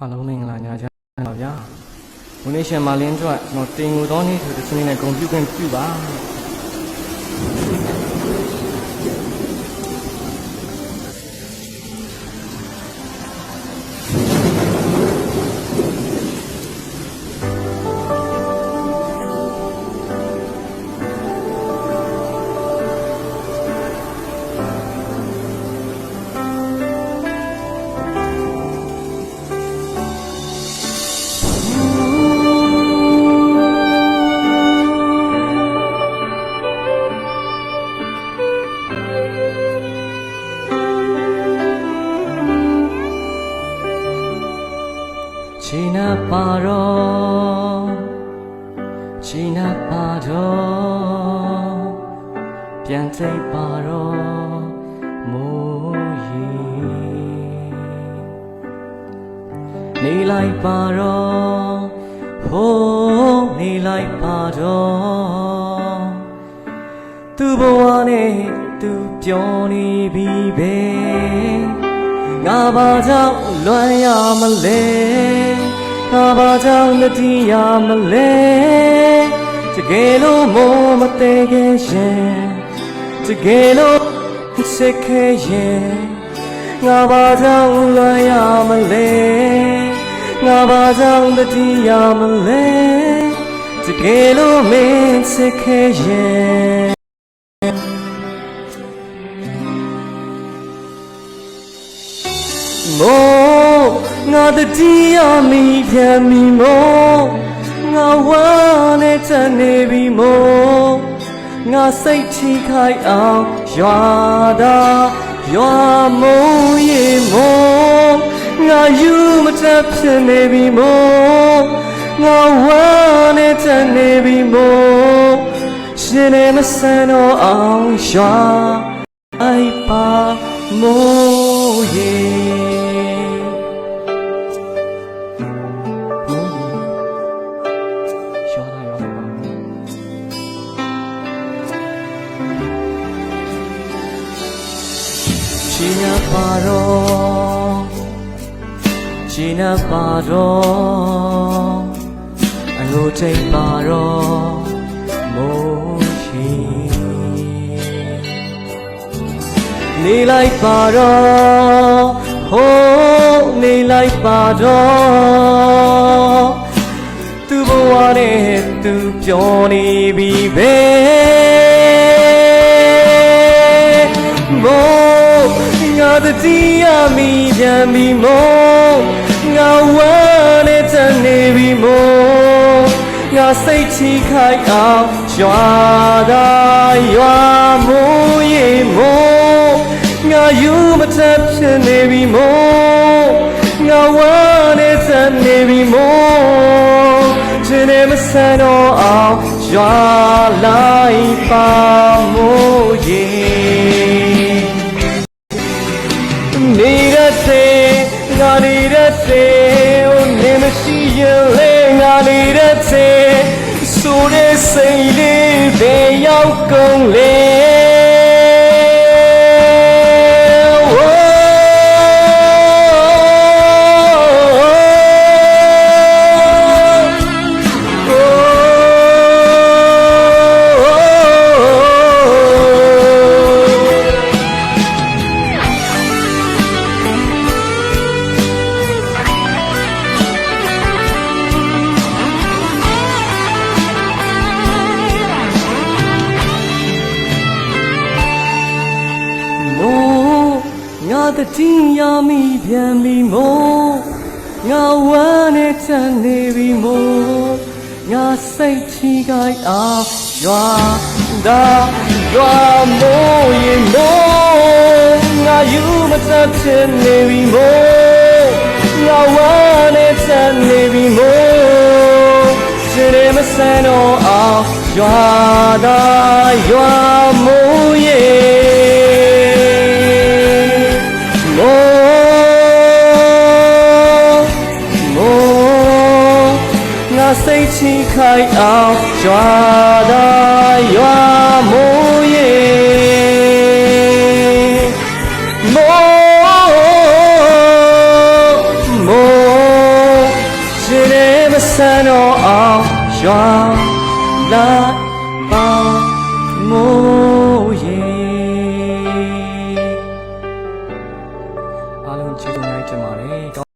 အားလုံးမင်္ဂလာညချမ်းပါဗျာ။ဒီနေ့ရှင်မာလင်းအတွက်ကျွန်တော်တင်ငူသောနေ့ဆိုတဲ့စနေနဲ့ဂုံပြုခွင့်ပြုပါ။ ချီနာပါတော့ချီနာပါတော့ပြန်သိပ်ပါတော့မိုးရီနေလိုက်ပါတော့ဟိုးနေလိုက်ပါတော့သူ့ဘဝနဲ့သူပြောနေပြီပဲ ငါဘာကြောင့်လွမ်းရမလဲငါဘာကြောင့်လက်တီးရမလဲတကယ်လို့မိုးမသေးခဲ့ရင်တကယ်လို့စိတ်ခဲရင်ငါဘာကြောင့်လွမ်းရမလဲငါဘာကြောင့်လက်တီးရမလဲတကယ်လို့မင်းစိတ်ခဲရင် မို့ငါတတိယမိပြန်ပြီမို့ငါဝမ်းနဲ့တန်နေပြီမို့ငါစိတ်ထိခိုက်အောင်ရွာတာရွာမို့ရေမို့ငါယူမတတ်ဖြစ်နေပြီမို့ငါဝမ်းနဲ့တန်နေပြီမို့ရှင်နေမဆန်တော့အောင်ရွာအိုက်ပါမိုး ချီနာပါတော့ချီနာပါတော့အငိုထိတ်ပါတော့မိုးရေနေလိုက်ပါတော့ဟိုးနေလိုက်ပါတော့သူဘဝနဲ့သူပြောနေပြီပဲ တတိယမိပြန်ပြီမို့ငါဝမ်းနဲ့တန်နေပြီမို့ငါစိတ်ချခိုက်အောင်ရွာသာရွာမိုးရေမို့ငါယူမထပ်ဖြစ်နေပြီမို့ငါဝမ်းနဲ့တန်နေပြီမို့ခြင်းနဲ့မဆန်တော့အောင်ရွာလိုက်ပါမို့ရေ ရှိရင်လေငါနေရတဲ့ဆိုတဲ့စိတ်လေးပဲရောက်ကုန်လေ တတိယမိပြန်ပြီမို့ငါဝမ်းနဲ့တန်နေပြီမို့ငါစိတ်ချီကိုက်အောင်ရွာဒါရွာမို့ရင်မို့ငါယူမတတ်ချင်နေပြီမို့ငါဝမ်းနဲ့တန်နေပြီမို့ရှင်နေမဆန်တော့အောင်ရွာဒါရွာမို့ ခိုင်အောင်ရွာသာရွာမိုးရေမိုးမိုးရှင်နေမဆန်တော့အောင်ရွာလာပါမိုးရေအားလုံးကျေးဇူးများတင်ပါတယ်